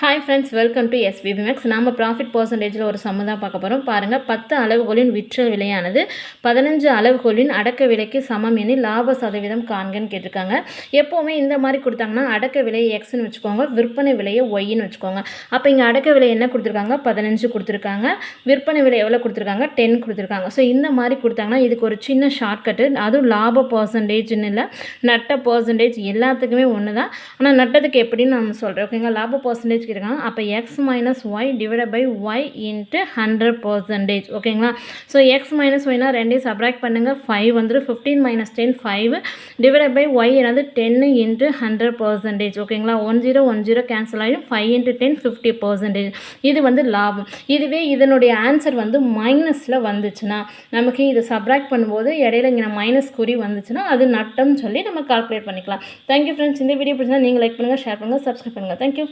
Hi friends welcome to SPP maths நம்ம profit பர்சன்டேஜில் ஒரு சம்மு தான் பார்க்க போகிறோம் பாருங்கள் பத்து அளவுகோலின் விற்ற விலையானது பதினஞ்சு அளவுகோலின் அடக்க விலைக்கு சமம் எனில் லாப சதவீதம் காண்கன்னு கேட்டிருக்காங்க. எப்போவுமே இந்த மாதிரி கொடுத்தாங்கன்னா அடக்க விலையை எக்ஸ்னு வச்சுக்கோங்க விற்பனை விலையை ஒய்ன்னு வச்சுக்கோங்க. அப்போ இங்கே அடக்க விலை என்ன கொடுத்துருக்காங்க? பதினஞ்சு கொடுத்துருக்காங்க. விற்பனை விலை எவ்வளோ கொடுத்துருக்காங்க? டென் கொடுத்துருக்காங்க. ஸோ இந்த மாதிரி கொடுத்தாங்கன்னா இதுக்கு ஒரு சின்ன ஷார்ட்கட்டு அதுவும் லாப பர்சன்டேஜ்னு இல்லை நட்ட பர்சன்டேஜ் எல்லாத்துக்குமே ஒன்று தான் ஆனால் நட்டதுக்கு எப்படின்னு நான் சொல்கிறேன் ஓகேங்களா லாப பர்சன்டேஜ் இருக்காங்க அப்போ X minus Y divide by Y into hundred percentage ஓகேங்களா? ஸோ எக்ஸ் மைனஸ் ஒய்னா ரெண்டையும் சப்ராக்ட் பண்ணுங்கள் ஃபைவ் வந்துடும் fifteen minus ten five divide by Y என்னது? டென்னு இன்ட்டு ஹண்ட்ரட் பர்சன்டேஜ் ஓகேங்களா? One zero one zero cancel ஆகிடும் five into ten fifty percentage இது வந்து லாபம். இதுவே இதனுடைய ஆன்சர் வந்து மைனஸில் வந்துச்சுன்னா நமக்கு இது சப்ராக்ட் பண்ணும்போது இடையில இங்கே மைனஸ் குறி வந்துச்சுன்னா அது நட்டம்னு சொல்லி நம்ம கால்குலேட் பண்ணிக்கலாம். தேங்க்யூ ஃப்ரெண்ட்ஸ் இந்த வீடியோ பிடிச்சா நீங்கள் லைக் பண்ணுங்கள் ஷேர் பண்ணுங்கள் சப்ஸ்கிரைப் பண்ணுங்கள் தேங்க்யூ